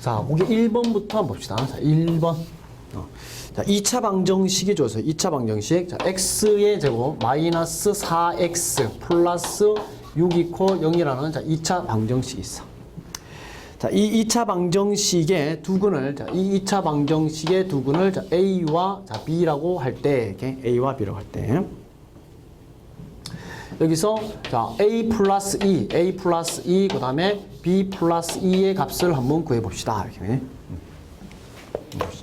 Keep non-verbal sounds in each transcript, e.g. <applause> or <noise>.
자, 거기 1번부터 한번 봅시다. 자, 1번. 어. 자, 2차 방정식이 줘서 2차 방정식. 자, x의 제곱 마이너스 4x 플러스 6 이퀄 0이라는 자, 2차 방정식이 있어. 자, 이 2차 방정식의 두근을 자, 이 2차 방정식의 두근을 자, a와 자, b라고 할 때, 이렇게 a와 b라고 할 때. 여기서 자 a 플러스 2, a 플러스 2, 그 다음에 b 플러스 2의 값을 한번 구해봅시다. 이렇게. 음.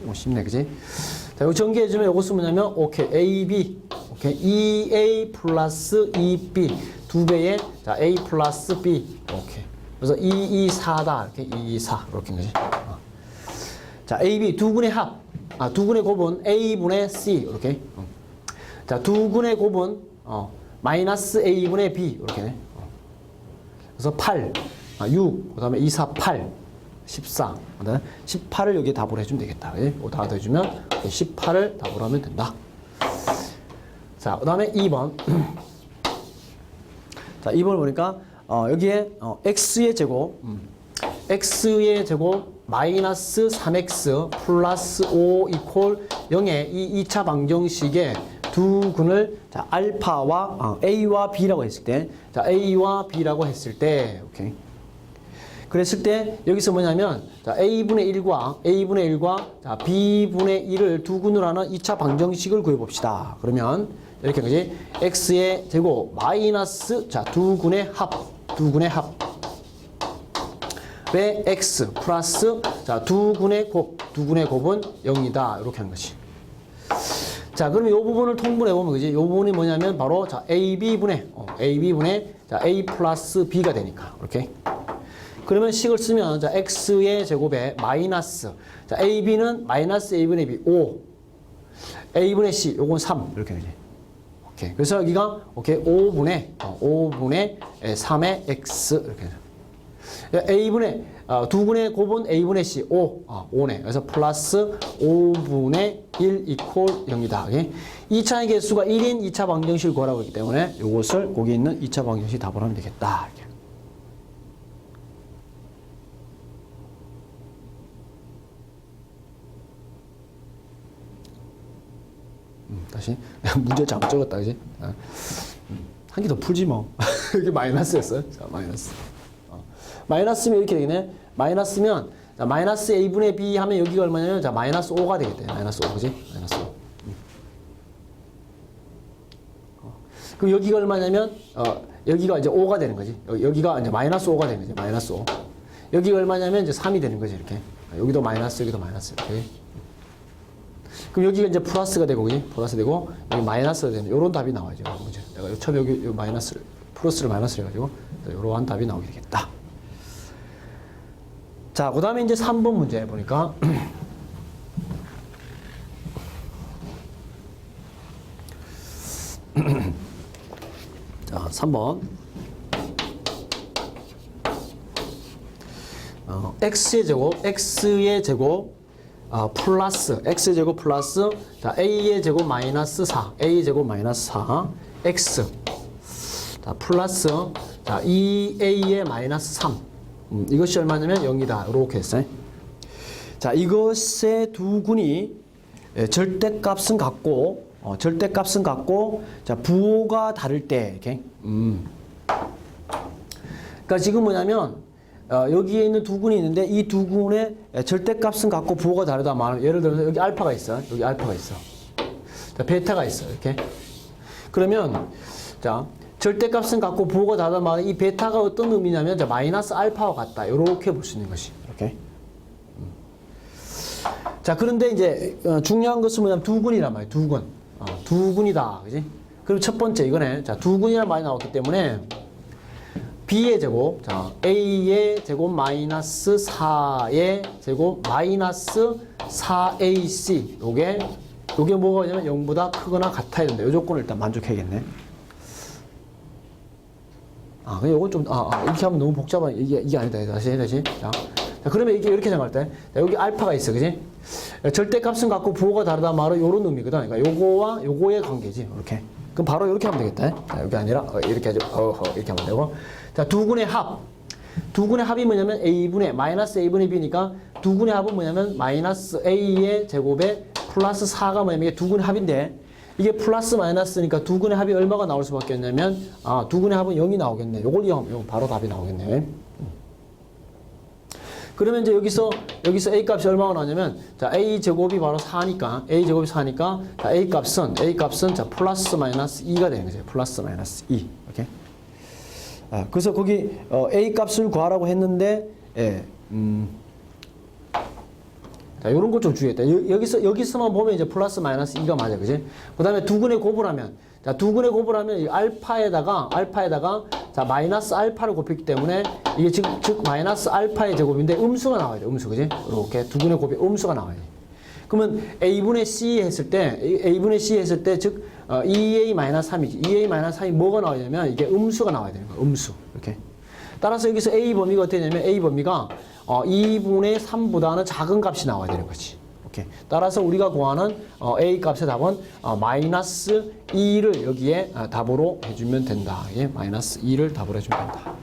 뭐 쉽네, 그지? 자, 이거 전개해주면 이것은 뭐냐면, 오케이, a, b, 오케이, 2a 플러스 2b, 두 배의, 자, a 플러스 b, 오케이. 그래서 2, 2, 4다. 이렇게 2, 2, 4. 이렇게 인 거지. 어. 자, a, b 두 분의 합, 아, 두 분의 곱은 a분의 c, 이렇게. 어. 자, 두 분의 곱은, 어, 마이너스 a분의 b, 이렇게. 어. 그래서 8, 아, 6, 그 다음에 2, 4, 8, 14. 그다음에 18을 여기에 답을 해주면 되겠다. 예? 다 더해주면 18을 답을 하면 된다. 자, 그 다음에 2번. 자, 2번을 보니까, 어, 여기에, 어, x의 제곱, 음, x의 제곱 마이너스 3x 플러스 5 이퀄 0의 이 2차 방정식의 두 근을 자, 알파와 어, a와 b라고 했을 때, 자, a와 b라고 했을 때, 오케이. 그랬을 때 여기서 뭐냐면 자, a분의 1과 a분의 1과 자, b분의 1을 두 근으로 하는 2차 방정식을 구해 봅시다. 그러면 이렇게 거지. x의 제곱 마이너스 자, 두 근의 합. 두 근의 합. 왜 x 플러스 자, 두 근의 곱. 두 근의 곱은 0이다. 이렇게 하는 거지. 자, 그럼 이 부분을 통분해 보면 그지? 이 부분이 뭐냐면 바로 자, AB분의 어, AB분의 자, A 플러스 B가 되니까. 이렇게. 그러면 식을 쓰면 자, x의 제곱에 마이너스 자, ab는 마이너스 a분의 b 5 a분의 c 요건 3 이렇게 되지. 오케이. 그래서 여기가 오케이 5분의 어, 5분의 3의 x 이렇게 되죠. a분의 어, 두 분의 곱은 a분의 c 5 어, 5네. 그래서 플러스 5분의 1 이퀄 0이다. 오케이? 2차의 개수가 1인 2차 방정식을 구하라고 했기 때문에 이것을 거기 있는 2차 방정식 답을 하면 되겠다. 이렇게. 음, 다시 <laughs> 문제 잘못 적었다 그지? 아, 음, 한개 더 풀지 뭐. <laughs> 이게 마이너스였어요? 자 마이너스. 어. 마이너스면 이렇게 되겠네. 마이너스면 자, 마이너스 a분의 b 하면 여기가 얼마냐면 자 마이너스 5가 되겠대. 마이너스 5 그지? 마이너스 5 음. 어. 그럼 여기가 얼마냐면 어, 여기가 이제 5가 되는 거지. 여- 여기가 이제 마이너스 5가 되는 거지. 마이너스 5 여기가 얼마냐면 이제 3이 되는 거지 이렇게. 아, 여기도 마이너스 여기도 마이너스 이렇게 그럼 여기가 이제 플러스가 되고, 그지? 플러스 되고, 여기 마이너스가 되는, 요런 답이 나와야죠. 문제. 내가 처음에 여기 요 마이너스를, 플러스를 마이너스 해가지고, 요러한 답이 나오게 되겠다. 자, 그 다음에 이제 3번 문제 보니까, <clears throat> 자, 3번. 어, x의 제곱, x의 제곱, 어, 플러스 x 제곱 플러스 자 a의 제곱 마이너스 4 a 제곱 마이너스 4 x. 자 플러스 자 2a의 마이너스 3 음, 이것이 얼마냐면 0이다. 이렇게 했어요. 자 이것의 두 군이 예, 절대값은 같고 어, 절대값은 같고 자 부호가 다를 때 이렇게. 음. 그러니까 지금 뭐냐면 어, 여기에 있는 두 군이 있는데 이 두 군의 절대값은 같고 부호가 다르다 말 예를 들어서 여기 알파가 있어. 여기 알파가 있어. 자, 베타가 있어 이렇게. 그러면 자 절대값은 같고 부호가 다르다 말은 이 베타가 어떤 의미냐면 자, 마이너스 알파와 같다. 이렇게 볼 수 있는 것이. 이렇게 음. 자 그런데 이제 어, 중요한 것은 뭐냐면 두 군이란 말이야 두군. 어, 두 군이다. 그지? 그럼 첫 번째 이거네. 자두 군이란 말이 나왔기 때문에 b의 제곱, 자 a의 제곱 마이너스 4의 제곱 마이너스 4ac 요게 요게 뭐가 냐면 0보다 크거나 같아야 된다. 요 조건을 일단 만족해야겠네. 아, 근데 요건 좀, 아, 아, 이렇게 하면 너무 복잡한, 이게, 이게 아니다. 다시, 다시. 자. 자, 그러면 이게 이렇게 생각할 때, 자, 여기 알파가 있어, 그지? 절대값은 같고 부호가 다르다 말은 요런 의미거든. 그러니까 요거와 요거의 관계지, 이렇게. 그럼 바로 이렇게 하면 되겠다. 자, 여기 아니라, 어, 이렇게 하죠. 어, 어, 이렇게 하면 되고. 자, 두 군의 합. 두근의 합이 뭐냐면 a분의 마이너스 a분의 b니까 두근의 합은 뭐냐면 마이너스 a의 제곱에 플러스 4가 뭐냐면 이게 두근의 합인데 이게 플러스 마이너스니까 두근의 합이 얼마가 나올 수밖에 없냐면 아 두근의 합은 0이 나오겠네. 요걸 이용하면 바로 답이 나오겠네. 그러면 이제 여기서 여기서 a 값이 얼마가 나오냐면 자 a 제곱이 바로 4니까 a 제곱이 4니까 자 a 값은 a 값은 자 플러스 마이너스 2가 되는 거죠. 플러스 마이너스 2. 오케이. 아, 그래서 거기 어, a 값을 구하라고 했는데 예. 음. 자, 요런 거좀 주의했다. 여, 여기서 여기서만 보면 이제 플러스 마이너스 2가 맞아. 그지? 그다음에 두 근의 곱을 하면 자, 두 근의 곱을 하면 이 알파에다가 알파에다가 자, 마이너스 알파를 곱했기 때문에 이게 즉, 즉 마이너스 알파의 제곱인데 음수가 나와야 돼. 음수. 그지? 이렇게 두 근의 곱에 음수가 나와야 돼. 그러면 a분의 c 했을 때 a분의 c 했을 때즉 어, 2a 마이너스 3이지. 2a 마이너스 3이 뭐가 나오냐면 이게 음수가 나와야 되는 거야. 음수. 이렇게. 따라서 여기서 a 범위가 어떻게 되냐면 a 범위가 어, 2분의 3보다는 작은 값이 나와야 되는 거지. 오케이. 따라서 우리가 구하는 어, a 값의 답은 어, 마이너스 2를 여기에 아, 답으로 해주면 된다. 예, 마이너스 2를 답으로 해주면 된다.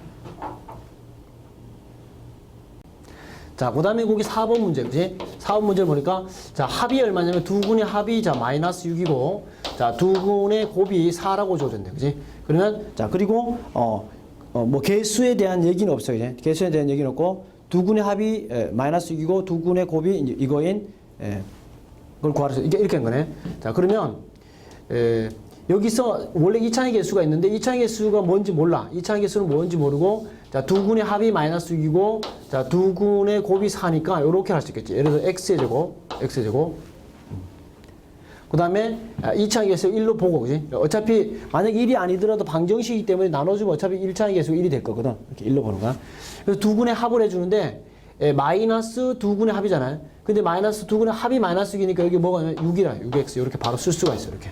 자, 그 다음에 거기 4번 문제, 그지? 4번 문제 보니까, 자, 합이 얼마냐면 두 군의 합이, 자, 마이너스 6이고, 자, 두 군의 곱이 4라고 줘졌네, 그지? 그러면, 자, 그리고, 어, 어, 뭐, 개수에 대한 얘기는 없어요, 그지? 개수에 대한 얘기는 없고, 두 군의 합이 에, 마이너스 6이고, 두 군의 곱이 이제 이거인, 에, 그걸 구하라. 이게 이렇게 한 거네. 자, 그러면, 에, 여기서 원래 이차의 개수가 있는데 이차의 개수가 뭔지 몰라. 이차의 개수는 뭔지 모르고 자, 두 군의 합이 마이너스 6이고 자, 두 군의 곱이 4니까 이렇게 할 수 있겠지. 예를 들어 x의 제곱, x의 제곱. 그 다음에 이차의 개수 1로 보고, 그지? 어차피 만약 1이 아니더라도 방정식이기 때문에 나눠주면 어차피 1차의 개수가 1이 될 거거든. 이렇게 1로 보는 거야. 그래서 두 군의 합을 해주는데 에, 마이너스 두 군의 합이잖아요. 근데 마이너스 두 군의 합이 마이너스 6이니까 여기 뭐가 있냐면 6이라, 6x 이렇게 바로 쓸 수가 있어, 이렇게.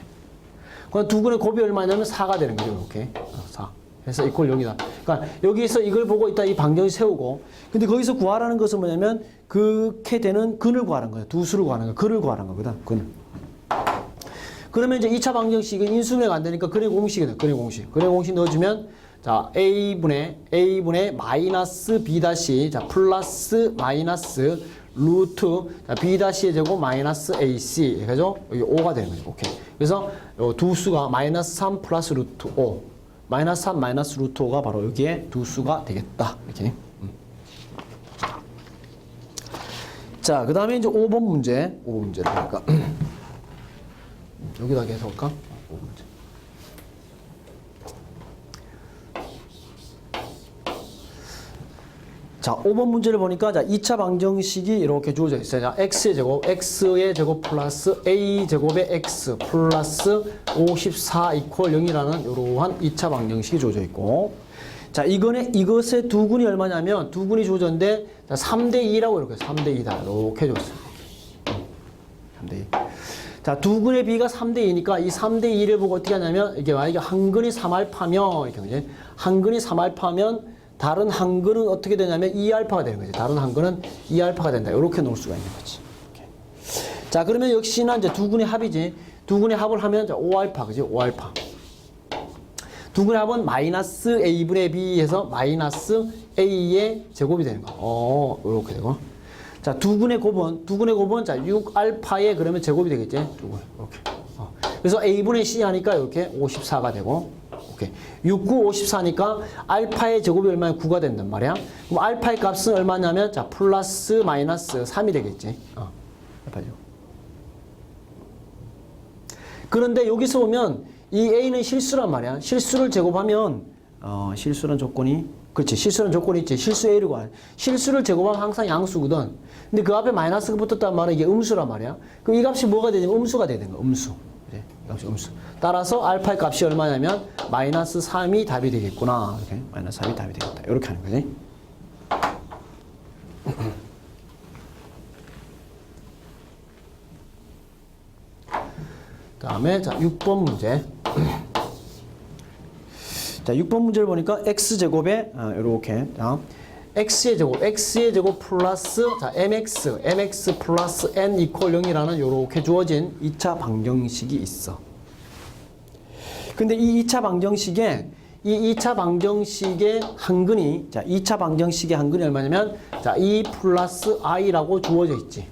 그럼 두 군의 곱이 얼마냐면 4가 되는 거죠, 이렇게. 어, 4. 그래서 이꼴 0이다. 그러니까 여기에서 이걸 보고 있다 이 방정식 세우고 근데 거기서 구하라는 것은 뭐냐면 그렇게 되는 근을 구하는 거예요. 두 수를 구하는 거예요. 근을 구하는 거거든. 근. 그러면 이제 2차 방정식은 인수분해가 안 되니까 근의 공식이 돼. 근의 공식. 근의 공식 넣어주면 자 a분의 a분의 마이너스 b 다시 자 플러스 마이너스 루트 자 b 다시의 제곱 마이너스 ac 그죠? 여기 5가 되는 거죠. 오케이. 그래서 요두 수가 마이너스 3 플러스 루트 5 마이너스 3 마이너스 루트 5가 바로 여기에 두 수가 되겠다. 이렇게. 음. 자, 그 다음에 이제 5번 문제. 5번 문제를 보니까. <clears throat> 여기다 계속 할까? 5번 문제. 자, 5번 문제를 보니까 자, 2차 방정식이 이렇게 주어져 있어요. 자, x의 제곱, x의 제곱 플러스 a 제곱의 x 플러스 54 이퀄 0이라는 이러한 2차 방정식이 주어져 있고 자, 이거는 이것의 두 군이 얼마냐면 두 군이 주어졌는데 자, 3대 2라고 이렇게 3대 2다. 이렇게 줬어요. 3대 2. 자, 두 근의 비가 3대 2니까 이 3대 2를 보고 어떻게 하냐면 이게 만약에 한 근이 3알파면 이렇게 그지? 한 근이 3알파면 다른 한 근은 어떻게 되냐면 2알파가 되는 거지. 다른 한 근은 2알파가 된다. 이렇게 놓을 수가 있는 거지. 이렇게. 자, 그러면 역시나 이제 두 근의 합이지. 두 근의 합을 하면 이제 5알파 그지? 5알파. 두 근의 합은 마이너스 a분의 b에서 마이너스 a의 제곱이 되는 거. 어, 이렇게 되고. 자, 두 근의 곱은, 두 근의 곱은, 자, 6알파의 그러면 제곱이 되겠지? 두 근, 이렇게. 어. 그래서 a분의 c 하니까 이렇게 54가 되고, 오케이. 6, 9, 54니까 알파의 제곱이 얼마냐? 9가 된단 말이야. 그럼 알파의 값은 얼마냐면, 자, 플러스 마이너스 3이 되겠지? 어. 알파죠. 그런데 여기서 보면 이 a는 실수란 말이야. 실수를 제곱하면 어, 실수란 조건이 그렇지. 실수란 조건이 있지. 실수 a를 구하. 실수를 제곱하면 항상 양수거든. 근데 그 앞에 마이너스가 붙었단 말은 이게 음수란 말이야. 그럼 이 값이 뭐가 되냐면 음수가 되는 거야. 음수. 값이 음수. 따라서 알파의 값이 얼마냐면 마이너스 3이 답이 되겠구나. 이렇게 마이너스 3이 답이 되겠다. 이렇게 하는 거지. <laughs> 다음에 자 6번 문제. <clears throat> 자 6번 문제를 보니까 x 제곱에 아, 이렇게 자, x의 제곱, x의 제곱 플러스 자 mx, mx 플러스 n 이퀄 0이라는 이렇게 주어진 2차 방정식이 있어. 근데 이 2차 방정식에 이 2차 방정식의 한근이 자 2차 방정식의 한근이 얼마냐면 자2 플러스 i라고 주어져 있지.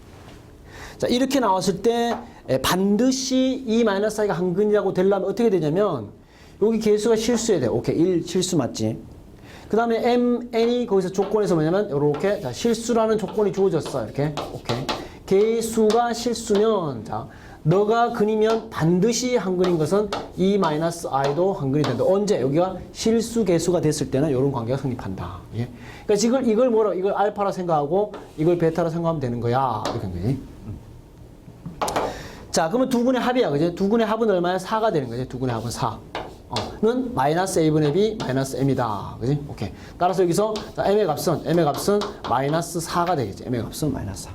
자 이렇게 나왔을 때 에, 반드시 이 마이너스 i가 한근이라고 되려면 어떻게 되냐면 여기 개수가 실수해야 돼. 오케이 1 실수 맞지. 그 다음에 m, n이 거기서 조건에서 뭐냐면 이렇게 자, 실수라는 조건이 주어졌어. 이렇게 오케이 개수가 실수면 자 너가 근이면 반드시 한근인 것은 이 마이너스 i도 한근이 된다. 언제 여기가 실수 개수가 됐을 때는 이런 관계가 성립한다. 예. 그러니까 지금 이걸 뭐라 이걸 알파라 생각하고 이걸 베타라 생각하면 되는 거야. 이렇게 한 거지. 자, 그러면 두 분의 합이야, 그지? 두 분의 합은 얼마야? 4가 되는 거지. 두 분의 합은 4. 어, 는 마이너스 a분의 b 마이너스 m이다. 그지? 오케이. 따라서 여기서 자, m의 값은 m의 값은 마이너스 4가 되겠지. m의 값은 마이너스 4.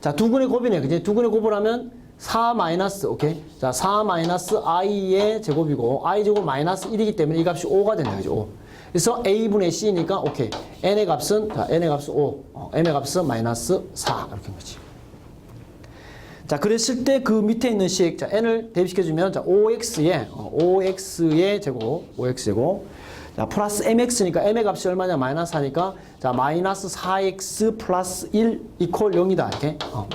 자, 두 근의 곱이네. 그지? 두 근의 곱을 하면 4 마이너스, 오케이? 자, 4 마이너스 i의 제곱이고, i 제곱 마이너스 1이기 때문에 이 값이 5가 된다. 그죠? 5. 그래서 a분의 c니까, 오케이. n의 값은, 자, n의 값은 5. 어, m의 값은 마이너스 4. 이렇게 한 거지. 자, 그랬을 때 그 밑에 있는 식, 자, n을 대입시켜주면, 자, 5x의, 어, 5x의 제곱, 5x 제곱. 자, 플러스 mx니까 m의 값이 얼마냐? 마이너스 하니까, 자, 마이너스 4x 플러스 1 이퀄 0이다. 이렇게. 어.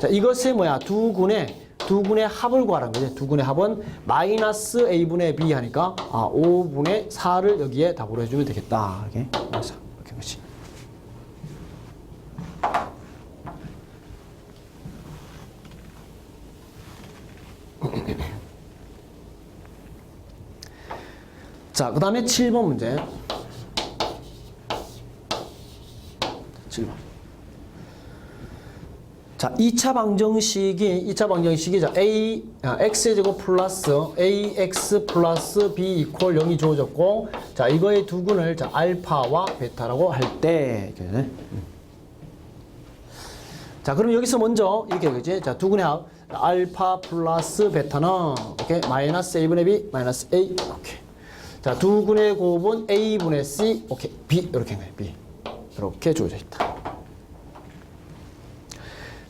자, 이것이 뭐야? 두 군의, 두 군의 합을 구하라는 거지. 두 군의 합은 마이너스 a분의 b 하니까, 아, 5분의 4를 여기에 답으로 해주면 되겠다. 이렇게. 그래서 이렇게 한 거지. 자, 그 다음에 7번 문제. 7번. 자, 2차 방정식이, 2차 방정식이, 자, a, 아, x의 제곱 플러스 ax 플러스 b 이퀄 0이 주어졌고, 자, 이거의 두 근을, 자, 알파와 베타라고 할 때, 이렇게. 음. 자, 그럼 여기서 먼저, 이렇게, 그지? 자, 두 근의 합, 알파 플러스 베타는, 오케이, 마이너스 a분의 b, 마이너스 a, 오케이. 자, 두 군의 곱은 A분의 C, 오케이, B, 이렇게 해 B. 이렇게 주어져 있다.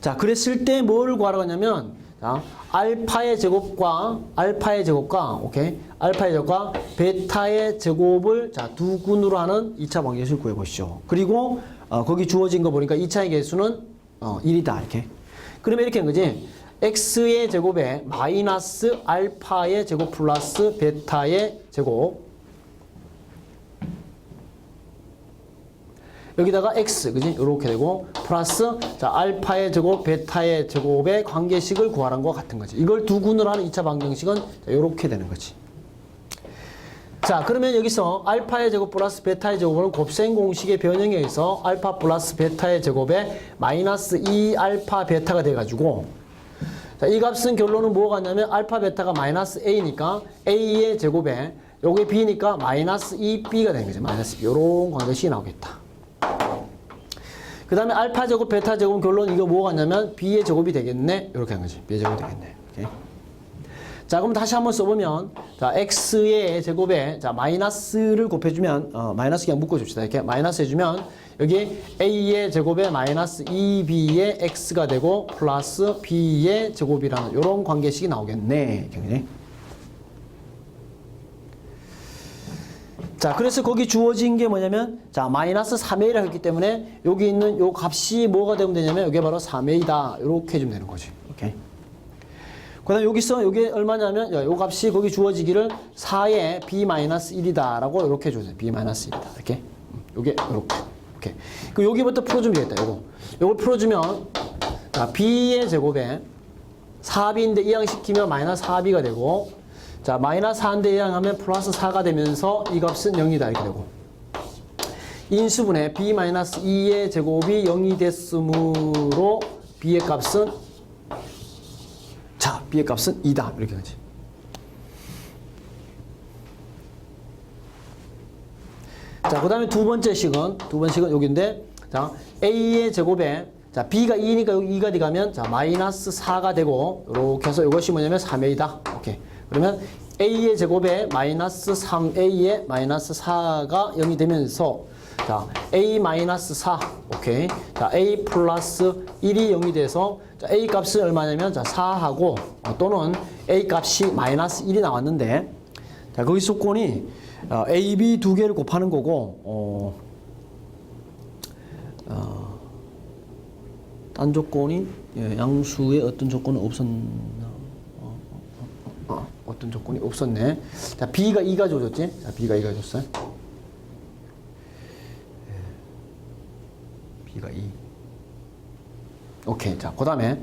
자, 그랬을 때 뭘 구하라고 하냐면, 자, 알파의 제곱과, 알파의 제곱과, 오케이, 알파의 제곱과 베타의 제곱을, 자, 두 군으로 하는 2차 방정식을 구해 보시죠. 그리고, 어, 거기 주어진 거 보니까 2차의 개수는, 어, 1이다, 이렇게. 그러면 이렇게 한 거지. X의 제곱에 마이너스 알파의 제곱 플러스 베타의 제곱. 여기다가 x 그지? 이렇게 되고 플러스 자 알파의 제곱 베타의 제곱의 관계식을 구하라는 것 같은 거지. 이걸 두 군으로 하는 2차 방정식은 이렇게 되는 거지. 자 그러면 여기서 알파의 제곱 플러스 베타의 제곱은 곱셈 공식의 변형에 의해서 알파 플러스 베타의 제곱에 마이너스 2 알파 베타가 돼가지고 자, 이 값은 결론은 뭐가 같냐면 알파 베타가 마이너스 a니까 a의 제곱에 요게 b니까 마이너스 2b가 되는 거죠. 마이너스 b. 요런 관계식이 나오겠다. 그 다음에 알파 제곱 베타 제곱은 결론 이거 뭐가 같냐면 b의 제곱이 되겠네. 이렇게 한 거지. b의 제곱이 되겠네. 오케이. 자 그럼 다시 한번 써보면 자 x의 제곱에 자 마이너스를 곱해주면 어, 마이너스 그냥 묶어줍시다. 이렇게 마이너스 해주면 여기 a의 제곱에 마이너스 2b의 x가 되고 플러스 b의 제곱이라는 이런 관계식이 나오겠네. 이렇게. 자, 그래서 거기 주어진 게 뭐냐면, 자, 마이너스 3a라 했기 때문에 여기 있는 요 값이 뭐가 되면 되냐면, 이게 바로 3a다. 이렇게 해주면 되는 거지. 오케이. 그 다음에 여기서 이게 얼마냐면, 요 값이 거기 주어지기를 4에 b 마이너스 1이다. 라고 이렇게 해주세요. b 마이너스 1이다. 이렇게. 요게 이렇게. 오케이. 그 여기부터 풀어주면 되겠다. 요거. 요걸 풀어주면, 자, b의 제곱에 4b인데 이항시키면 마이너스 4b가 되고, 자, 마이너스 4인데 이항하면 플러스 4가 되면서 이 값은 0이다. 이렇게 되고. 인수분해 b 마이너스 2의 제곱이 0이 됐으므로 b의 값은 자, b의 값은 2다. 이렇게 하지. 자, 그 다음에 두 번째 식은, 두 번째 식은 여기인데, 자, a의 제곱에, 자, b가 2니까 여기 2가 들어가면, 자, 마이너스 4가 되고, 이렇게 해서 이것이 뭐냐면 3a다. 오케이. 그러면 a의 제곱에 마이너스 3a의 마이너스 4가 0이 되면서, 자, a 마이너스 4, 오케이. 자, a 플러스 1이 0이 돼서, 자, a 값은 얼마냐면, 자, 4하고, 어, 또는 a 값이 마이너스 1이 나왔는데, 자, 거기 조건이 어, A, B 두 개를 곱하는 거고 어, 어, 딴 조건이 예, 양수의 어떤 조건은 없었나? 어, 어, 어, 어 떤 조건이 없었네. 자 B가 2가 줘줬지? 자 B가 2가 줬어요 B가 2 오케이 자 그 다음에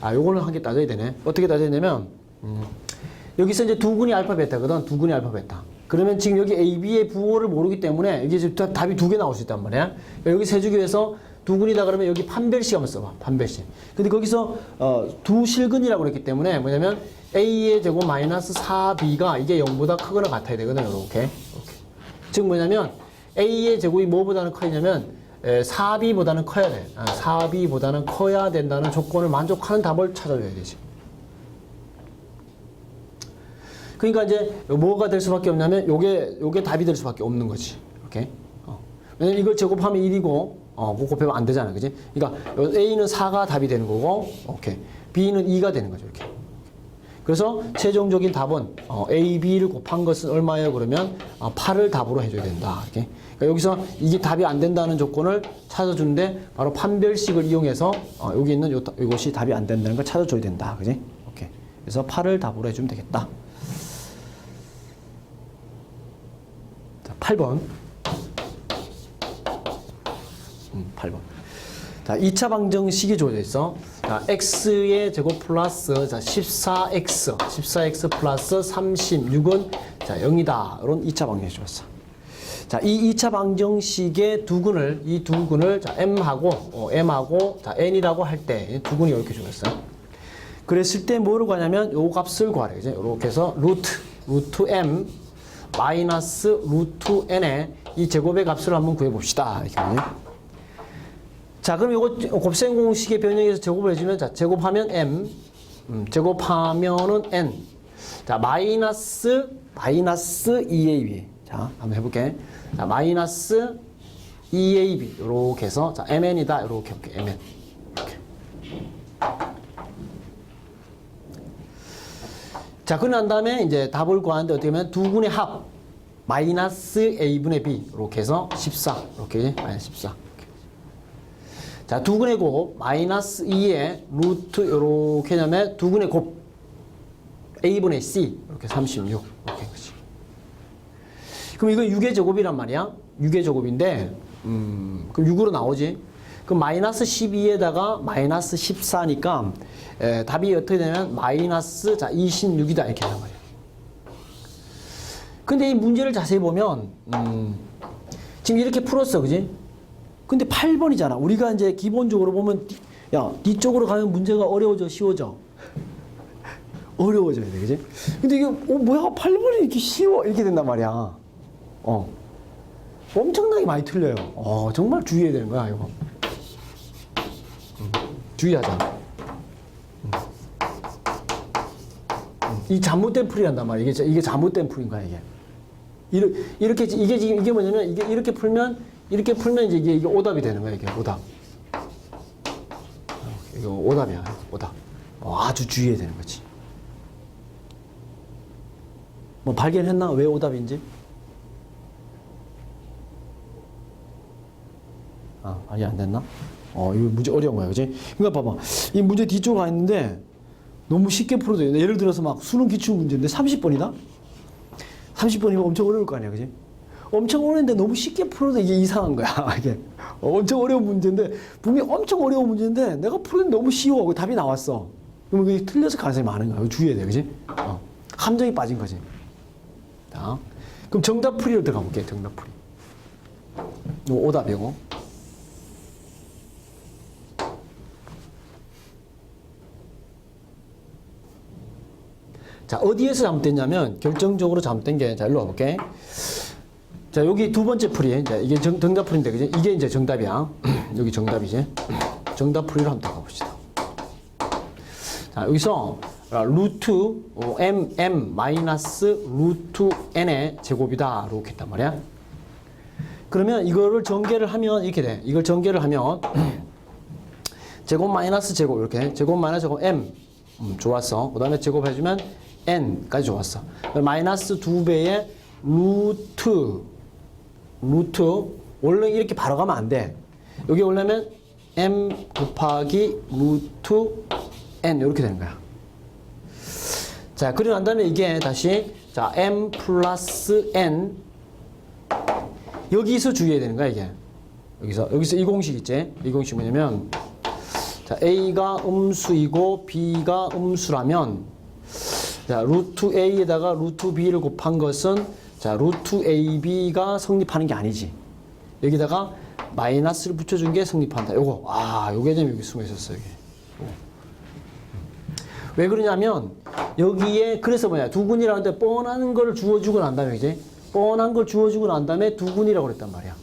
아 요거는 한 개 따져야 되네. 어떻게 따져야 되냐면 음, 여기서 이제 두 군이 알파 베타거든 두 군이 알파 베타. 그러면 지금 여기 A, B의 부호를 모르기 때문에 이게 지금 다- 답이 두 개 나올 수 있단 말이야. 여기 세주기 위해서 두 군이다 그러면 여기 판별식 한번 써봐 판별식. 근데 거기서 어, 두 실근이라고 그랬기 때문에 뭐냐면 A의 제곱 마이너스 4B가 이게 0보다 크거나 같아야 되거든 요렇게. 이렇게. 즉 뭐냐면 A의 제곱이 뭐보다는 커지냐면 4B보다는 커야 돼. 아, 4B보다는 커야 된다는 조건을 만족하는 답을 찾아줘야 되지. 그러니까 이제 뭐가 될 수밖에 없냐면 요게 요게 답이 될 수밖에 없는 거지. 오케이. 어. 왜냐면 이걸 제곱하면 1이고 어, 곱하면 안 되잖아. 그지? 그러니까 요 A는 4가 답이 되는 거고 오케이. B는 2가 되는 거죠. 이렇게. 그래서 최종적인 답은 어, A, B를 곱한 것은 얼마예요? 그러면 어, 8을 답으로 해줘야 된다. 이렇게. 그러니까 여기서 이게 답이 안 된다는 조건을 찾아주는데 바로 판별식을 이용해서 어, 여기 있는 요, 이것이 답이 안 된다는 걸 찾아줘야 된다. 그지? 오케이. 그래서 8을 답으로 해주면 되겠다. 자, 8번. 음, 8번. 자, 2차 방정식이 주어져 있어. 자, x의 제곱 플러스 자, 14x, 14x 플러스 36은 자, 0이다. 이런 2차 방정식 주었어. 자, 이 2차 방정식의 두 근을 이두 근을 자, m하고 어, m하고 자, n이라고 할 때두 근이 이렇게 주었어요. 그랬을 때 뭐로 가냐면 요 값을 구하래. 그지? 이렇게 해서 루트 루트 m 마이너스 루트 n의 이 제곱의 값을 한번 구해 봅시다. 이렇게. 자, 그럼 요거 곱셈 공식의 변형에서 제곱을 해주면 자, 제곱하면 m, 음, 제곱하면은 n. 자, 마이너스 마이너스 2ab. 자, 한번 해볼게. 자, 마이너스 2ab 이렇게 해서 자, mn이다 이렇게 이렇게 mn. 자, 그난 다음에 이제 답을 구하는데 어떻게 하면 두 군의 합 마이너스 a분의 b 이렇게 해서 14 이렇게 마이너스 14. 자, 두 근의 곱 마이너스 2의 루트 이렇게 하면 두 근의 곱 a분의 c 이렇게 36 이렇게 그지. 그럼 이건 6의 제곱이란 말이야. 6의 제곱인데 음, 그럼 6으로 나오지. 그럼 마이너스 12에다가 마이너스 14니까 에, 답이 어떻게 되면 마이너스 자 26이다 이렇게 되는 거예요. 근데 이 문제를 자세히 보면 음, 지금 이렇게 풀었어, 그지? 근데 8번이잖아. 우리가 이제 기본적으로 보면 뒤- 야 뒤쪽으로 가면 문제가 어려워져, 쉬워져. 어려워져야 돼, 그지? 근데 이게 어 뭐야 8번이 이렇게 쉬워 이렇게 된단 말이야. 어, 엄청나게 많이 틀려요. 어, 정말 주의해야 되는 거야 이거. 음, 주의하자. 음. 음, 이 잘못된 풀이란단 말이야. 이게 이게 잘못된 풀인 거야 이게. 이렇게, 이렇게 이게 지금 이게 뭐냐면 이게 이렇게 풀면 이렇게 풀면 이제 이게, 오답이 되는 거야 이게 오답. 어, 이거 오답이야 오답. 어, 아주 주의해야 되는 거지. 뭐 발견했나 왜 오답인지? 아 발견 안 됐나? 어 이거 문제 어려운 거야 그지? 그러니까 봐봐 이 문제 뒤쪽으로 가 있는데 너무 쉽게 풀어도 돼. 예를 들어서 막 수능 기출 문제인데 30번이다? 30번이면 엄청 어려울 거 아니야, 그지? 엄청 어려운데 너무 쉽게 풀어도 이게 이상한 거야, <laughs> 이게. 어, 엄청 어려운 문제인데, 분명히 엄청 어려운 문제인데, 내가 풀었는데 너무 쉬워. 그 답이 나왔어. 그러면 그게 틀렸을 가능성이 많은 거야. 주의해야 돼, 그지? 어. 함정이 빠진 거지. 자, 그럼 정답 풀이로 들어가 볼게, 정답 풀이. 이거 오답이고. 자, 어디에서 잘못됐냐면 결정적으로 잘못된 게 자, 일로 와볼게. 자, 여기 두 번째 풀이. 자, 이게 정, 정답 풀인데, 그지? 이게 이제 정답이야. <clears throat> 여기 정답이지. 정답 풀이로 한번 들어가 봅시다. 자, 여기서 아, 루트 어, m m 마이너스 루트 n의 제곱이다. 이렇게 했단 말이야. 그러면 이거를 전개를 하면 이렇게 돼. 이걸 전개를 하면 <clears throat> 제곱 마이너스 제곱 이렇게 제곱 마이너스 제곱 m 음, 좋았어. 그 다음에 제곱해주면 n까지 좋았어. 마이너스 두 배의 루트 루트 원래 이렇게 바로 가면 안 돼. 여기 오려면 m 곱하기 루트 n 이렇게 되는 거야. 자, 그리고 난 다음에 이게 다시 자 m 플러스 n 여기서 주의해야 되는 거야 이게. 여기서 여기서 이 공식 있지? 이 공식 뭐냐면 자 a가 음수이고 b가 음수라면 자 루트 a에다가 루트 b를 곱한 것은 자 루트 ab가 성립하는 게 아니지. 여기다가 마이너스를 붙여준 게 성립한다. 요거 아, 요 개념이 여기 숨어 있었어 여기. 왜 그러냐면 여기에 그래서 뭐냐 두근이라는데 뻔한 걸 주어주고 난 다음에 이제 뻔한 걸 주어주고 난 다음에 두근이라고 그랬단 말이야.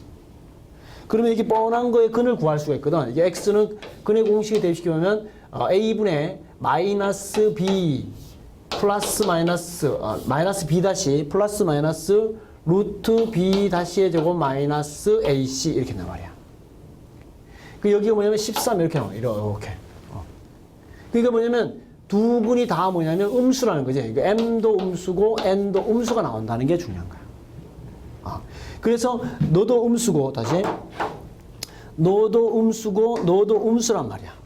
그러면 이게 뻔한 거의 근을 구할 수가 있거든. 이게 x는 근의 공식에 대입시키면 어, a분의 마이너스 b 플러스 마이너스 어, 마이너스 b 다시 플러스 마이너스 루트 b 다시의 제곱 마이너스 ac 이렇게 된단 말이야. 그 여기가 뭐냐면 13 이렇게 나와. 이렇게. 어. 그러니까 뭐냐면 두 분이 다 뭐냐면 음수라는 거지. 그러니까 m도 음수고 n도 음수가 나온다는 게 중요한 거야. 아, 그래서 너도 음수고 다시 너도 음수고 너도 음수란 말이야.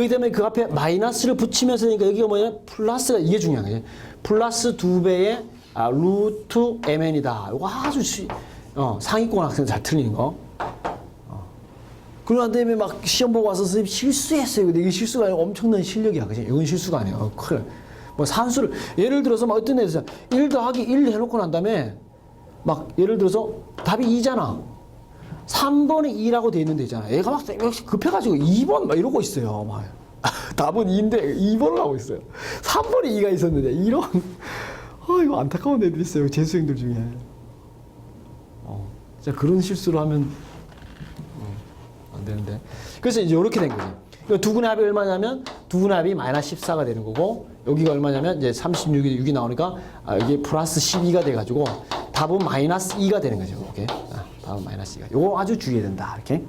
그렇기 때문에 그 앞에 마이너스를 붙이면서 그러니까 여기가 뭐냐 플러스가 이게 중요한 거지. 플러스 두 배의 아, 루트 mn이다. 이거 아주 시, 어, 상위권 학생 잘 틀리는 거. 그러고 난 다음에 막 시험 보고 와서 선생님 실수했어요. 근데 이게 실수가 아니고 엄청난 실력이야. 그지? 이건 실수가 아니야. 어, 큰일. 나. 뭐 산수를, 예를 들어서 막 어떤 애들 1 더하기 1 해놓고 난 다음에 막 예를 들어서 답이 2잖아. 3번에 2라고 돼 있는데 있잖아. 얘가 막 급해가지고 2번 막 이러고 있어요. 막. <laughs> 답은 2인데 2번을 하고 있어요. 3번에 2가 있었는데 이런. <laughs> 아, 이거 안타까운 애들 있어요. 재수생들 중에. 어, 진짜 그런 실수를 하면 안 되는데. 그래서 이제 이렇게 된. 그러니까 두 분의 합이 얼마냐면 두 분의 합이 마이너스 14가 되는 거고 여기가 얼마냐면 이제 36이 6이 나오니까 아, 이게 플러스 12가 돼 가지고 답은 마이너스 2가 되는 거죠. 오케이. 아, 마이너스 2가. 요거 아주 주의해야 된다. 이렇게.